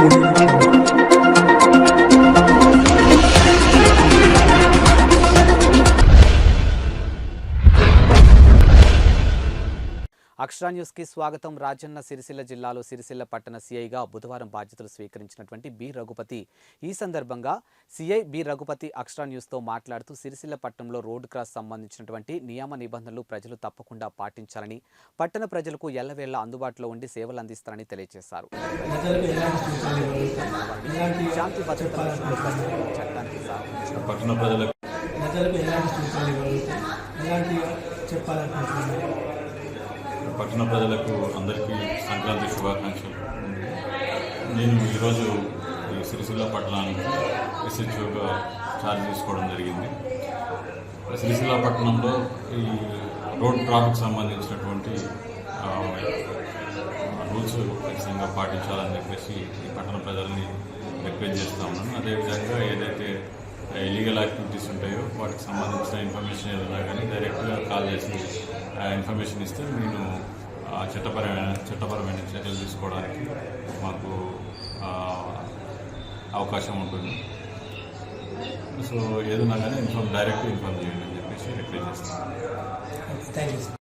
Thank you. అక్షరా న్యూస్కి స్వాగతం. రాజన్న సిరిసిల్ల జిల్లాలో సిరిసిల్ల పట్టణ సీఐగా బుధవారం బాధ్యతలు స్వీకరించినటువంటి బి. రఘుపతి. ఈ సందర్భంగా సీఐ బి. రఘుపతి అక్షరా న్యూస్తో మాట్లాడుతూ సిరిసిల్ల పట్టణంలో రోడ్ క్రాస్ సంబంధించినటువంటి నియమ నిబంధనలు ప్రజలు తప్పకుండా పాటించాలని పట్టణ ప్రజలకు ఎల్లవేళ అందుబాటులో ఉండి సేవలు అందిస్తారని తెలియజేశారు. శాంతి భద్రతల చట్టానికి ప్రజలకు చెప్పాలనుకుంటున్నాను పట్టణ ప్రజలకు అందరికీ సంక్రాంతి శుభాకాంక్షలు. నేను ఈరోజు ఈ సిరిసిల్ల పట్టణానికి ఎస్హెచ్ఓగా ఛార్జ్ తీసుకోవడం జరిగింది. సిరిసిల్ల పట్టణంలో ఈ రోడ్ ట్రాఫిక్ సంబంధించినటువంటి రూల్స్ ఖచ్చితంగా పాటించాలని చెప్పేసి ఈ పట్టణ ప్రజల్ని రిక్వెస్ట్ చేస్తా ఉన్నాను. అదేవిధంగా ఏదైతే ఇలీగల్ యాక్టివిటీస్ ఉంటాయో వాటికి సంబంధించిన ఇన్ఫర్మేషన్ ఏదైనా కానీ డైరెక్ట్గా కాల్ చేసి ఇన్ఫర్మేషన్ ఇస్తే నేను చట్టపరమైన చట్టపరమైన చర్యలు తీసుకోవడానికి మాకు అవకాశం ఉంటుంది. సో ఏదన్నా కానీ ఇన్ఫార్మ్ డైరెక్ట్గా ఇన్ఫార్మ్ చేయండి అని చెప్పేసి రిక్వెస్ట్ చేస్తాను థ్యాంక్ యూ